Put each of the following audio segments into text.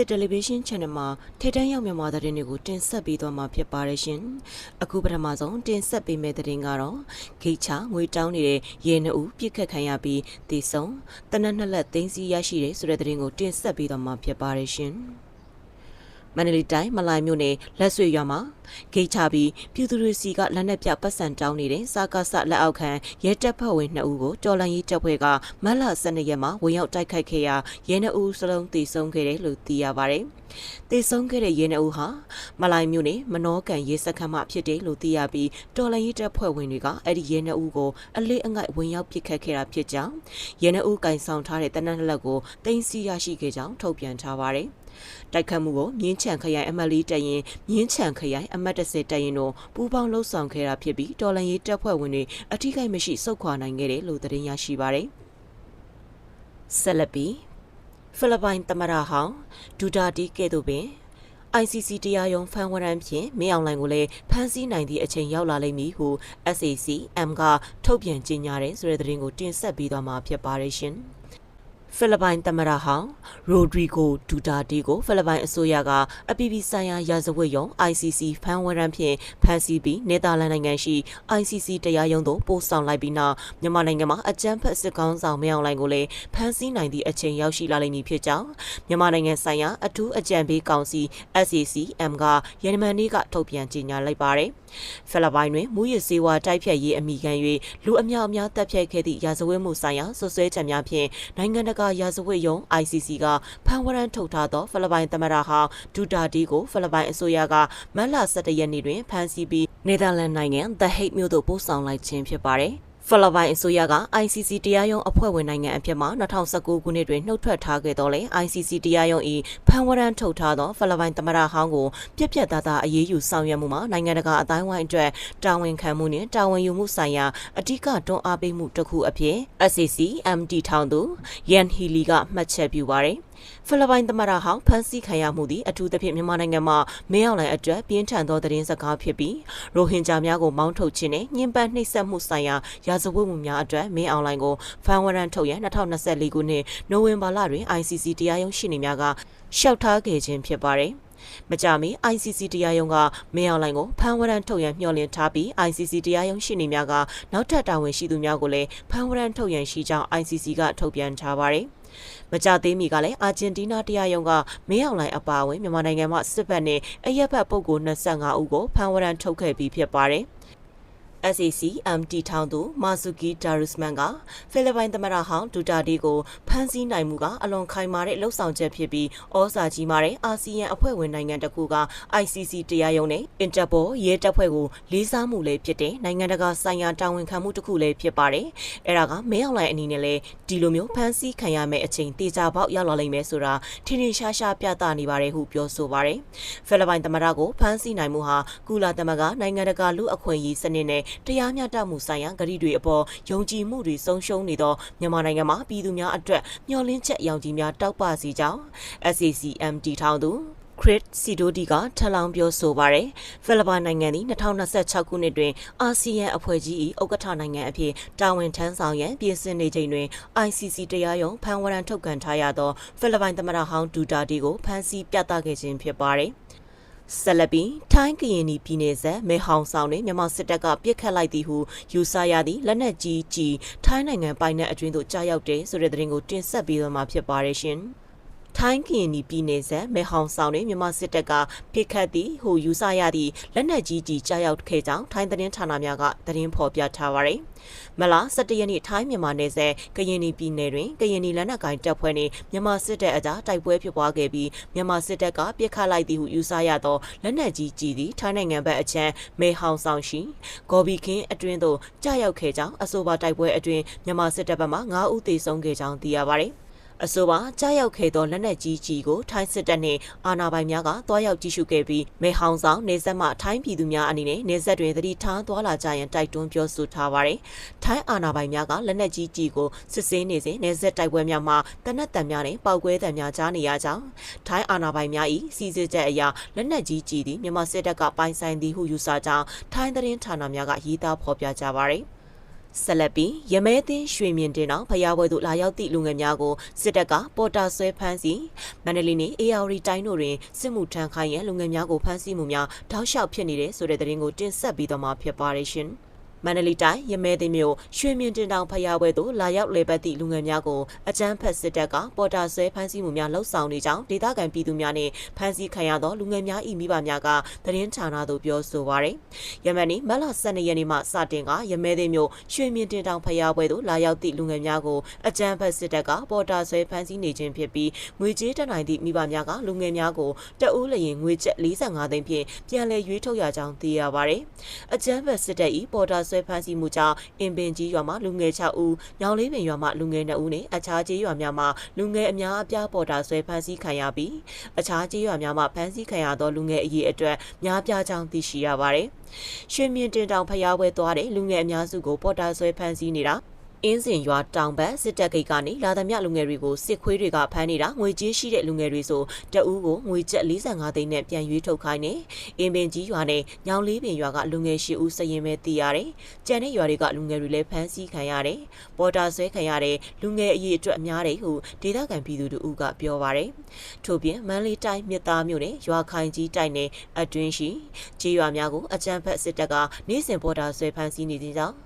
သစ်တယ်လီဗေးရှင်း channel မှာထိတ်တန့်ရောက်မြန်မာသတင်းတွေကိုတင်ဆက်ပေးသွားမှာဖြစ်ပါတယ်ရှင်။အခုပထမဆုံးတင်ဆက်ပေးမယ့်သတင်းကတော့ဂိတ်ချငွေတောင်းနေတဲ့ရေနှူပြစ်ခတ်ခံရပြီးတည်ဆုံတနက်နှစ်လက်သိမ်းစီရရှိတဲ့ဆိုတဲ့သတင်းကိုတင်ဆက်ပေးသွားမှာဖြစ်ပါတယ်ရှင်။ မန္တလေးတိုင်းမလိုင်မြို့နယ်လက်ဆွေရွာမှာဂိတ်ချပြီးပြည်သူတွေစီကလက်နက်ပြပတ်စံတောင်းနေတဲ့စာကားဆလက်အောက်ခံရဲတပ်ဖွဲ့ဝင်2ဦးကိုတော်လိုင်းရေးတပ်ဖွဲ့ကမတ်လ12ရက်မှာဝင်ရောက်တိုက်ခိုက်ခဲ့ရာရဲ2ဦးစလုံးတေဆုံးခဲ့တယ်လို့သိရပါတယ်။တေဆုံးခဲ့တဲ့ရဲ2ဦးဟာမလိုင်မြို့နယ်မနောကန်ရဲစခန်းမှဖြစ်တယ်လို့သိရပြီးတော်လိုင်းရေးတပ်ဖွဲ့ဝင်တွေကအဲ့ဒီရဲ2ဦးကိုအလေးအငိုက်ဝင်ရောက်ပစ်ခတ်ခဲ့တာဖြစ်ကြောင်းရဲ2ဦးကင်ဆောင်ထားတဲ့တနက်လက်ကိုတင်စီရရှိခဲ့ကြောင်းထုတ်ပြန်ထားပါတယ်။ တိုက်ခတ်မှုကိုမြင်းချံခရိုင်အမတ်လေးတရင်မြင်းချံခရိုင်အမတ်30တရင်တို့ပူးပေါင်းလှုပ်ဆောင်ခဲ့တာဖြစ်ပြီးတော်လန်ရေးတပ်ဖွဲ့ဝင်တွေအထူးကိမရှိစုခွာနိုင်ခဲ့တယ်လို့သတင်းရရှိပါတယ်။ဆက်လက်ပြီးဖိလစ်ပိုင်သမ္မတဟောင်းဒူတာတီကဲ့သို့ပင် ICC တရားရုံးဖန်ဝရန်ဖြင့်မင်းအောင်လှိုင်ကိုလည်းဖမ်းဆီးနိုင်သည့်အချိန်ရောက်လာလိမ့်မည်ဟု SAC-M ကထုတ်ပြန်ကြေညာတဲ့ဆိုတဲ့သတင်းကိုတင်ဆက်ပေးသွားမှာဖြစ်ပါတယ်ရှင်။ ဖိလစ်ပိုင်သမ္မတဟောင်းရိုဒရီဂိုဒူတာတီကိုဖိလစ်ပိုင်အစိုးရကအပြည်ပြည်ဆိုင်ရာရာဇဝတ်ရုံး ICC ဖမ်းဝရမ်းဖြင့်ဖမ်းဆီးပြီးနယ်သာလန်နိုင်ငံရှိ ICC တရားရုံးသို့ပို့ဆောင်လိုက်ပြီးနောက်မြန်မာနိုင်ငံမှာအကြမ်းဖက်စစ်ကောင်ဆောင်မြောင်လိုင်ကိုလည်းဖမ်းဆီးနိုင်သည့်အချိန်ရောက်ရှိလာလိမ့်မည်ဖြစ်ကြောင်းမြန်မာနိုင်ငံဆိုင်ရာအထူးအကြံပေးကောင်စီ SAC-M ကယမန်နေ့ကထုတ်ပြန်ကြေညာလိုက်ပါတယ်ဖိလစ်ပိုင်တွင်မူရစ်စေဝါတိုက်ဖြတ်ရေးအမိခံ၍လူအများအများတပ်ဖြတ်ခဲ့သည့်ရာဇဝတ်မှုဆိုင်ရာဆွဆွဲချက်များဖြင့်နိုင်ငံတကာရာဇဝတ်ရုံး ICC ကဖမ်းဝရမ်းထုတ်ထားသောဖိလစ်ပိုင်သမ္မတဟောင်းဒူတာတီကိုဖိလစ်ပိုင်အစိုးရကမတ်လ17ရက်နေ့တွင်ဖမ်းဆီးပြီးနယ်သာလန်နိုင်ငံ The Hague မြို့သို့ပို့ဆောင်လိုက်ခြင်းဖြစ်ပါတယ်။ ဖိလစ်ပိုင်အစိုးရက ICC တရားရုံးအဖွဲ့ဝင်နိုင်ငံအဖြစ်မှ2019ခုနှစ်တွင်နှုတ်ထွက်ထားခဲ့တော့လေ ICC တရားရုံး၏ဖန်ဝရန်ထုတ်ထားသောဖိလစ်ပိုင်သမ္မတဟောင်းကိုပြက်ပြက်သားသားအရေးယူဆောင်ရွက်မှုမှာနိုင်ငံတကာအတိုင်းဝိုင်းအတွက်တာဝန်ခံမှုနှင့်တာဝန်ယူမှုဆိုင်ရာအဓိကတွန်းအားပေးမှုတစ်ခုအဖြစ် SAC MD ထောင်သူယန်ဟီလီကမှတ်ချက်ပြုပါရယ် ဖိလစ်ပိုင်သမ္မတဟောင်းဖမ်းဆီးခံရမှုသည်အထူးသဖြင့်မြန်မာနိုင်ငံမှာမင်းအောင်လှိုင်အတွက်ပြင်းထန်သောသတင်းစကားဖြစ်ပြီးရိုဟင်ဂျာများကိုမောင်းထုတ်ခြင်းနဲ့ညှဉ်းပန်းနှိပ်စက်မှုဆိုင်ရာရာဇဝတ်မှုများအတွက်မင်းအောင်လှိုင်ကိုဖမ်းဝရမ်းထုတ်ရန်2024ခုနှစ်နိုဝင်ဘာလတွင် ICC တရားရုံးရှင်းနေများကရှောက်ထားခဲ့ခြင်းဖြစ်ပါတယ်။မကြမီ ICC တရားရုံးကမင်းအောင်လှိုင်ကိုဖမ်းဝရမ်းထုတ်ရန်မျှော်လင့်ထားပြီး ICC တရားရုံးရှင်းနေများကနောက်ထပ်တာဝန်ရှိသူများကိုလည်းဖမ်းဝရမ်းထုတ်ရန်ရှိကြောင်း ICC ကထုတ်ပြန်ထားပါတယ်။ မကြသေးမီကလည်းအာဂျင်တီးနားတရားရုံးကမင်းအောင်လှိုင်အပါအဝင်မြန်မာနိုင်ငံမှာစစ်ဘက်နဲ့အရက်ဘက်ပုဂ္ဂိုလ်25ဦးကိုဖမ်းဝရမ်းထုတ်ခဲ့ပြီးဖြစ်ပါတယ်။ SAC MT ထောင်သူမာဆူကီဒါရုစမန်ကဖိလစ်ပိုင်သမ္မတဟောင်းဒူတာဒီကိုဖမ်းဆီးနိုင်မှုကအလွန်ခိုင်မာတဲ့လှုပ်ဆောင်ချက်ဖြစ်ပြီးဩဇာကြီးမာတဲ့အာဆီယံအဖွဲ့ဝင်နိုင်ငံတစ်ခုက ICC တရားရုံးနဲ့အင်တာပိုရဲတပ်ဖွဲ့ကိုလေးစားမှုလည်းဖြစ်တဲ့နိုင်ငံတကာဆိုင်ရာတာဝန်ခံမှုတစ်ခုလည်းဖြစ်ပါတယ်။အဲဒါကမင်းအောင်လှိုင်အနေနဲ့လည်းဒီလိုမျိုးဖမ်းဆီးခံရမယ့်အချိန်တေချာပေါက်ရောက်လာလိမ့်မယ်ဆိုတာထင်ထင်ရှားရှားပြသနေပါတယ်ဟုပြောဆိုပါတယ်။ဖိလစ်ပိုင်သမ္မတကိုဖမ်းဆီးနိုင်မှုဟာကုလသမဂ္ဂနိုင်ငံတကာလူအခွင့်အရေးစနစ်နဲ့တရားမျှတမှုဆိုင်ရာဂရီတွေအပေါ်ယုံကြည်မှုတွေဆုံးရှုံးနေသောမြန်မာနိုင်ငံမှာပြည်သူများအတွက်မျှော်လင့်ချက်ရောင်ကြီးများတောက်ပစီကြောင်း SACM တီထောင်သူခရစ်စီဒိုဒီကထလောင်ပြောဆိုပါရယ်ဖိလစ်ပိုင်နိုင်ငံသည်2026ခုနှစ်တွင်အာဆီယံအဖွဲ့ကြီး၏ဥက္ကဋ္ဌနိုင်ငံအဖြစ်တာဝန်ထမ်းဆောင်ရန်ပြင်ဆင်နေချိန်တွင် ICC တရားရုံးဖန်ဝရန်ထုတ်ကန်ထားရသောဖိလစ်ပိုင်သမ္မတဟောင်းဒူတာတီကိုဖမ်းဆီးပြသခဲ့ခြင်းဖြစ်ပါရယ် ဆက်လက်ပြီးထိုင်းကရင်ပြည်နယ်ဆက်မဲဟောင်ဆောင်တွင်မြန်မာစစ်တပ်ကပြစ်ခတ်လိုက်သည်ဟုယူဆရသည့်လက်နက်ကြီးကြီးထိုင်းနိုင်ငံပိုင်နက်အတွင်းသို့ကြားရောက်တဲ့ဆိုတဲ့သတင်းကိုတင်ဆက်ပေးသွားမှာဖြစ်ပါတယ်ရှင်။ ထိုင်းကရင်ပြည်နယ်ဆက်မဲဟောင်ဆောင်တွင်မြန်မာစစ်တပ်ကဖိခတ်သည့်ဟိုယူဆရသည့်လက်နက်ကြီးကြီးကြားရောက်ခဲ့ကြောင်းထိုင်းသတင်းဌာနများကသတင်းဖော်ပြထားပါသည်မလား17ရက်နေ့ထိုင်းမြန်မာနယ်စပ်ကရင်ပြည်နယ်တွင်ကရင်လက်နက်ကိုင်တပ်ဖွဲ့နှင့်မြန်မာစစ်တပ်အကြားတိုက်ပွဲဖြစ်ပွားခဲ့ပြီးမြန်မာစစ်တပ်ကပြစ်ခတ်လိုက်သည်ဟုယူဆရသောလက်နက်ကြီးကြီးသည်ထိုင်းနိုင်ငံဘက်အချမ်းမဲဟောင်ဆောင်ရှိဂေါ်ဘီခင်းအတွင်းသို့ကြားရောက်ခဲ့ကြောင်းအဆိုပါတိုက်ပွဲအတွင်းမြန်မာစစ်တပ်ဘက်မှ9ဦးသေဆုံးခဲ့ကြောင်းသိရပါသည် အဆိုပါကြားရောက်ခဲ့သောလက်နက်ကြီးကြီးကိုထိုင်းစစ်တပ်နှင့်အာဏာပိုင်များကတွားရောက်ကြည့်ရှုခဲ့ပြီးမဲဟောင်ဆောင်နေဆက်မှထိုင်းပြည်သူများအနေနဲ့နေဆက်တွင်သတိထားသွားလာကြရန်တိုက်တွန်းပြောဆိုထားပါတယ်။ထိုင်းအာဏာပိုင်များကလက်နက်ကြီးကြီးကိုစစ်ဆေးနေစဉ်နေဆက်တိုက်ပွဲများမှာတနက်တံများနဲ့ပောက်ကွဲတံများကြားနေရကြောင်းထိုင်းအာဏာပိုင်များ၏စီစစ်ချက်အရလက်နက်ကြီးကြီးသည်မြန်မာစစ်တပ်ကပိုင်ဆိုင်သည်ဟုယူဆကြောင်းထိုင်းသတင်းဌာနများကရေးသားဖော်ပြကြပါတယ်။ ဆက်လက်ပြီးရမဲသင်းရွှေမြင့်တင်တော်ဖျားပွဲသို့လာရောက်သည့်လူငယ်များကိုစစ်တပ်ကပေါ်တာဆွဲဖမ်းဆီးမန္တလေးနယ်အေယာရီတိုင်းတို့တွင်စစ်မှုထမ်းခိုင်းရန်လူငယ်များကိုဖမ်းဆီးမှုများတောက်လျှောက်ဖြစ်နေတဲ့ဆိုတဲ့သတင်းကိုတင်ဆက်ပြီးတော့မှာဖြစ်ပါရရှင်။ မန္တလေးတိုင်းရမဲသိမ်းမြို့ရွှေမြင့်တင်တောင်ဖျားပွဲသို့လာရောက်လေပတ်သည့်လူငယ်များကိုအကြမ်းဖက်စစ်တပ်ကပေါ်တာဆွဲဖမ်းဆီးမှုများလှုပ်ဆောင်နေကြောင်းဒေသခံပြည်သူများနှင့်ဖမ်းဆီးခံရသောလူငယ်များ၏မိဘများကသတင်းဌာနသို့ပြောဆိုပါရယ်။ရမန်နေ့မတ်လ12ရက်နေ့မှစတင်ကရမဲသိမ်းမြို့ရွှေမြင့်တင်တောင်ဖျားပွဲသို့လာရောက်သည့်လူငယ်များကိုအကြမ်းဖက်စစ်တပ်ကပေါ်တာဆွဲဖမ်းဆီးနေခြင်းဖြစ်ပြီးငွေကြေးတက်နိုင်သည့်မိဘများကလူငယ်များကိုတအူးလျင်ငွေကျပ်45သိန်းဖြင့်ပြန်လည်ရွေးထုတ်ရကြောင်းသိရပါရယ်။အကြမ်းဖက်စစ်တပ်၏ပေါ်တာဆွဲဖမ်းဆီးမှုကြောင့်အင်ပင်ကြီးရွာမှာလူငယ်6ဦး၊ညောင်လေးပင်ရွာမှာလူငယ်2ဦးနဲ့အခြားကျေးရွာများမှာလူငယ်အများအပြားပေါ်တာဆွဲဖမ်းဆီးခံရပြီးအခြားကျေးရွာများမှာဖမ်းဆီးခံရသောလူငယ်အရေးအတွက်များပြားကြောင်းသိရှိရပါတယ်။ရွှေမြင့်တင်တောင်ဖျားပွဲသွားတဲ့လူငယ်အများစုကိုပေါ်တာဆွဲဖမ်းဆီးနေတာ အင်းစင်ရွာတောင်ဘက်စစ်တပ်ဂိတ်ကနေလာသမျှလူငယ်တွေကိုစစ်ခွေးတွေကဖမ်းနေတာငွေကြေးရှိတဲ့လူငယ်တွေဆိုတအူးကိုငွေကျပ်45သိန်းနဲ့ပြန်ရွေးထုတ်ခိုင်းနေအင်းပင်ကြီးရွာနဲ့ညောင်လေးပင်ရွာကလူငယ်၈ဦးစရင်ပဲသိရတယ်။ကြံတဲ့ရွာတွေကလူငယ်တွေလည်းဖမ်းဆီးခံရတယ်။ပေါ်တာဆွဲခံရတဲ့လူငယ်အရေးအတွက်အများတယ်ဟုဒေသခံပြည်သူတို့ကပြောပါရယ်။ထို့ပြင်မန္တလေးတိုင်းမြစ်သားမြို့နယ်ရွာခိုင်ကြီးတိုက်နယ်အတွင်းရှိကြေးရွာများကိုအကြမ်းဖက်စစ်တပ်ကနေ့စဉ်ပေါ်တာဆွဲဖမ်းဆီးနေတဲ့ကြောင့်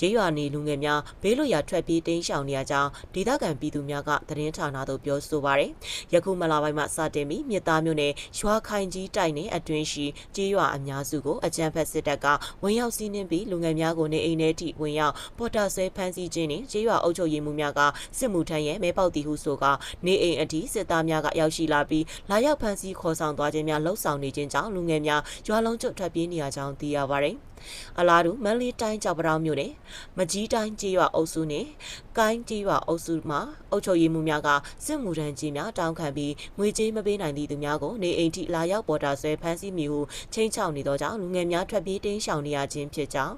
ကြေးရွာနေလူငယ်များဘေးလွတ်ရာထွက်ပြေးတိမ်းရှောင်နေရကြောင်းဒေသခံပြည်သူများကသတင်းဌာနသို့ပြောဆိုပါရယ်ယခုမလာပိုင်းမှစတင်ပြီးမြစ်သားမြို့နယ်ရွာခိုင်ကြီးတိုက်နယ်အတွင်းရှိကြေးရွာအများစုကိုအကြမ်းဖက်စစ်တပ်ကဝင်ရောက်စီးနင်းပြီးလူငယ်များကိုနေအိမ်ထဲထိဝင်ရောက်ပေါ်တာဆွဲဖမ်းဆီးခြင်းနှင့်ကြေးရွာအုပ်ချုပ်ရေးမှူးများကစစ်မှုထမ်းရဲ့မဲပေါက်တီဟုဆိုကနေအိမ်အထိစစ်သားများကရောက်ရှိလာပြီးလာရောက်ဖမ်းဆီးခေါ်ဆောင်သွားခြင်းများလှုပ်ဆောင်နေခြင်းကြောင့်လူငယ်များရွာလုံးကျွတ်ထွက်ပြေးနေရကြောင်းသိရပါရယ်အလားတူမန်လီတိုင်းကြောက်ပတောင်မြို့နယ်မကြီးတိုင်းကျေးရွာအုပ်စုနဲ့ကိုင်းကျေးရွာအုပ်စုမှာအုပ်ချုပ်ရေးမှူးများကစစ်မှုထမ်းကြီးများတောင်းခံပြီးငွေကြေးမပေးနိုင်သည့်သူများကိုနေအိမ်ထိလာရောက်ပေါ်တာဆွဲဖမ်းဆီးမိဟုချင်းချောက်နေသောကြောင့်လူငယ်များထွက်ပြေးတင်းရှောင်နေရခြင်းဖြစ်ကြောင်း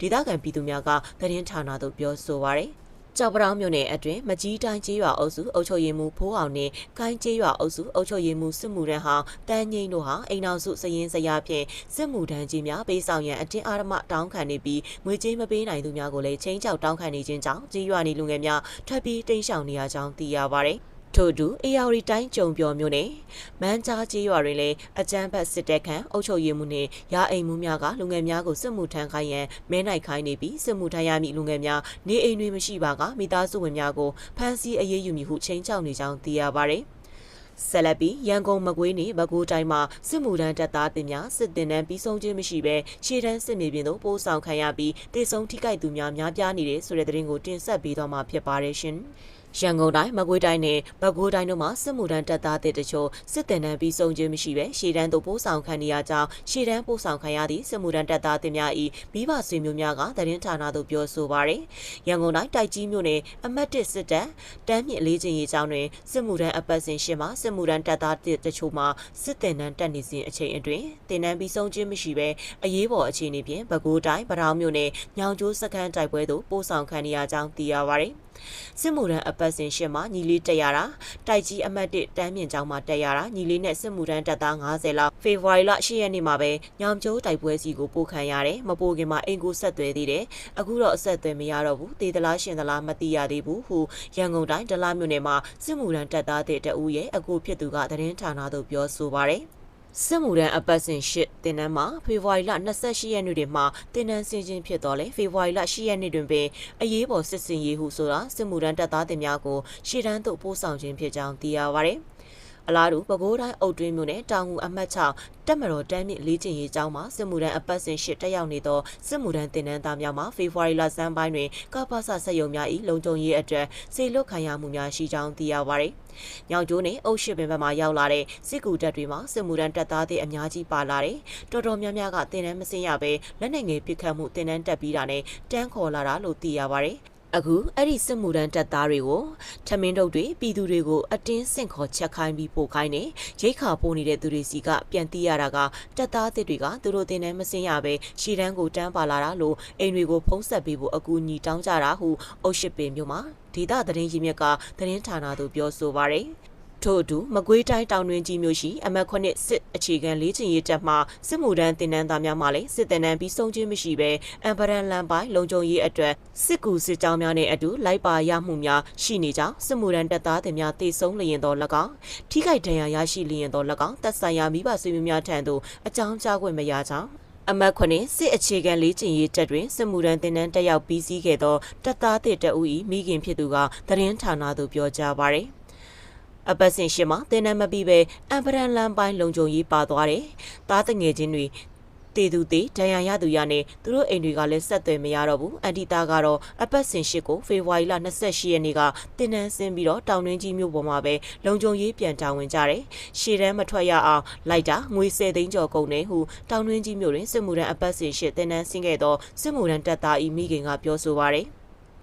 ဒေသခံပြည်သူများကသတင်းဌာနသို့ပြောဆိုပါရယ် ကြောက်ပတောင်းမြို့နယ်အတွင်းမကြီးတိုင်းကျေးရွာအုပ်စုအုပ်ချုပ်ရေးမှူးဖိုးအောင်နဲ့ကိုင်းကျေးရွာအုပ်စုအုပ်ချုပ်ရေးမှူးစစ်မှုထမ်းဟောင်းတန်းငိမ့်တို့ဟာအိမ်အောင်စုစရင်စရာဖြင့်စစ်မှုထမ်းကြီးများပေးဆောင်ရန်အတင်းအာရမတောင်းခံနေပြီးငွေကြေးမပေးနိုင်သူများကိုလည်းချင်းချောက်တောင်းခံနေခြင်းကြောင့်ကျေးရွာနေလူငယ်များထွက်ပြေးတိမ်းရှောင်နေရကြောင်းသိရပါဗျ။ ထို့တူအေယာရီတိုင်းကြုံပြော်မျိုးနဲ့မန်းကြားကြီးရွာတွင်လည်းအကြမ်းဖက်စစ်တပ်ခန့်အုပ်ချုပ်ရေးမှုနှင့်ရာအိမ်မှုများကလူငယ်များကိုစစ်မှုထမ်းခိုင်းရန်မဲနိုင်ခိုင်းနေပြီးစစ်မှုထမ်းရမည့်လူငယ်များနေအိမ်တွင်မရှိပါကမိသားစုဝင်များကိုဖမ်းဆီးအရေးယူမည်ဟုချိန်ချောက်နေကြောင်းသိရပါသည်ဆက်လက်ပြီးရန်ကုန်မကွေးနေပဲခူးတိုင်းမှာစစ်မှုထမ်းတပ်သားတင်များစစ်တင်တန်းပြီးဆုံးခြင်းမရှိဘဲရှေ့တန်းစစ်မြေပြင်သို့ပို့ဆောင်ခံရပြီးတေဆုံးထိခိုက်သူများများပြားနေတယ်ဆိုတဲ့သတင်းကိုတင်ဆက်ပေးသွားမှာဖြစ်ပါတယ်ရှင်။ ရန်ကုန်တိုင်းမကွေးတိုင်းနဲ့ပဲခူးတိုင်းတို့မှာစစ်မှုထမ်းတပ်သားတွေတချို့စစ်တင်တန်းပြီးဆုံးခြင်းမရှိဘဲရှေ့တန်းသို့ပို့ဆောင်ခံနေရကြောင်းရှေ့တန်းပို့ဆောင်ခံရသည့်စစ်မှုထမ်းတပ်သားတွေများ၏မိဘဆွေမျိုးများကသတင်းဌာနသို့ပြောဆိုပါရယ်ရန်ကုန်တိုင်းတိုက်ကြီးမြို့နယ်အမတ်တစ်စစ်တပ်တန်းမြင့်လေးချင်းရေးကျောင်းတွင်စစ်မှုထမ်းအပတ်စဉ်ရှင်မှစစ်မှုထမ်းတပ်သားတွေတချို့မှာစစ်တင်တန်းတက်နေစဉ်အချိန်အတွင်းတင်တန်းပြီးဆုံးခြင်းမရှိဘဲအရေးပေါ်အခြေအနေဖြင့်ပဲခူးတိုင်းပထောင်မြို့နယ်ညောင်ကျိုးစခန်းတိုက်ပွဲသို့ပို့ဆောင်ခံနေရကြောင်းသိရပါရယ်စစ်မှုထမ်းအပတ်စဉ်ရှစ်မှာညီလေးတက်ရတာတိုက်ကြီးအမှတ်1တန်းမြင့်ကျောင်းမှာတက်ရတာညီလေးနဲ့စစ်မှုထမ်းတပ်သား90လောက်ဖေဖော်ဝါရီလ10ရက်နေ့မှာပဲညောင်ကျိုးတိုက်ပွဲစီကိုပို့ခံရတယ်မပို့ခင်မှာအိမ်ကိုဆက်သွဲသေးတယ်အခုတော့အဆက်သွဲမရတော့ဘူးတေးသလားရှင်သလားမသိရသေးဘူးဟုရန်ကုန်တိုင်းဒလမြို့နယ်မှာစစ်မှုထမ်းတပ်သားတဲ့တအူးရဲ့အကူဖြစ်သူကသတင်းဌာနသို့ပြောဆိုပါရယ် စစ်မှုထမ်းအပတ်စဉ်၈တင်နန်းမှာဖေဖော်ဝါရီလ28ရက်နေ့တွင်မှတင်နန်းစင်ချင်းဖြစ်တော်လဲဖေဖော်ဝါရီလ10ရက်နေ့တွင်ပင်အရေးပေါ်စစ်စင်ရေးဟုဆိုတာစစ်မှုထမ်းတပ်သားတင်များကိုရှေ့တန်းသို့ပို့ဆောင်ခြင်းဖြစ်ကြောင်းသိရပါဗျ။ အလားတူပဲခူးတိုင်းအုတ်တွင်းမြို့နယ်တောင်ငူအမှတ်6တက်မတော်တန်းမြင့်လေးကျင်ရေးကျောင်းမှာစစ်မှုထမ်းအပတ်စဉ်ရှစ်တက်ရောက်နေသောစစ်မှုထမ်းတင်နန်းသားများမှာဖေဖော်ဝါရီလဆန်းပိုင်းတွင်ကပ္ပစဆက်ယုံများ၏လုံခြုံရေးအတွက်စေလွတ်ခံရမှုများရှိကြောင်းသိရပါသည်။ညောင်ကျိုးနဲ့အုတ်ရှိပင်ဘက်မှရောက်လာတဲ့စစ်ကူတပ်တွေမှာစစ်မှုထမ်းတပ်သားတွေအများကြီးပါလာတယ်။တော်တော်များများကတင်နန်းမစင်ရပဲလက်နက်ငယ်ပစ်ခတ်မှုတင်နန်းတက်ပြီးတာနဲ့တန်းခေါ်လာတာလို့သိရပါတယ်။ အခုအဲ့ဒီစစ်မှုထမ်းတပ်သားတွေကိုထမင်းတုပ်တွေပြည်သူတွေကိုအတင်းဆင့်ခေါ်ချက်ခိုင်းပြီးပို့ခိုင်းနေရိတ်ခါပို့နေတဲ့သူတွေစီကပြန်တီးရတာကတပ်သားအစ်တွေကသူတို့တင်နေမစင်ရပဲရှီတန်းကိုတန်းပါလာတာလို့အိမ်တွေကိုဖုံးဆက်ပေးဖို့အကူအညီတောင်းကြတာဟုအုတ်ရှိပင်မြို့မှာဒေသသတင်းရင်းမြစ်ကသတင်းဌာနသို့ပြောဆိုပါရယ် ထို့အတူမကွေးတိုင်းတောင်တွင်းကြီးမြို့ရှိအမတ်ခွနစ်စစ်အခြေခံလေးချင်ရေးတပ်မှစစ်မှုထမ်းတင်နန်းသားများမှလည်းစစ်တင်နန်းပြီးဆုံးခြင်းမရှိဘဲအမ်ပရန်လန်ပိုင်းလုံခြုံရေးအတွက်စစ်ကူစစ်ကြောင်းများနဲ့အတူလိုက်ပါရမှုများရှိနေကြောင်းစစ်မှုထမ်းတပ်သားတွေများတေဆုံးလျင်တော်၎င်းထိခိုက်ဒဏ်ရာရရှိလျင်တော်၎င်းတပ်ဆိုင်ရာမိဘဆွေမျိုးများထံသို့အကြောင်းကြားခွင့်မရကြောင်းအမတ်ခွနဲ့စစ်အခြေခံလေးကျင်ရေးတပ်တွင်စစ်မှုရန်တင်နန်းတက်ရောက်ပြီးစီးခဲ့သောတပ်သားတစ်တအူ၏မိခင်ဖြစ်သူကသတင်းဌာနသို့ပြောကြားပါရယ် အပတ်စဉ်ရှင်မှာတင်နန်းမပြီးပဲအမ်ပရန်လန်ပိုင်းလုံခြုံရေးပါသွားတယ်။တားတငယ်ချင်းတွေတည်သူတည်ဒဏ်ရာရသူရနဲ့သူတို့အိမ်တွေကလည်းဆက်သွယ်မရတော့ဘူး။အန်တီတာကတော့အပတ်စဉ်ရှစ်ကိုဖေဖော်ဝါရီလ28ရက်နေ့ကတင်နန်းဆင်းပြီးတော့တောင်တွင်းကြီးမြို့ပေါ်မှာပဲလုံခြုံရေးပြန်တာဝန်ကြတယ်။ရှေ့တန်းမထွက်ရအောင်လိုက်တာငွေ10သိန်းကျော်ကုန်တယ်ဟုတောင်တွင်းကြီးမြို့တွင်စစ်မှုထမ်းအပတ်စဉ်ရှစ်တင်နန်းဆင်းခဲ့သောစစ်မှုထမ်းတပ်သားဤမိခင်ကပြောဆိုပါရယ်။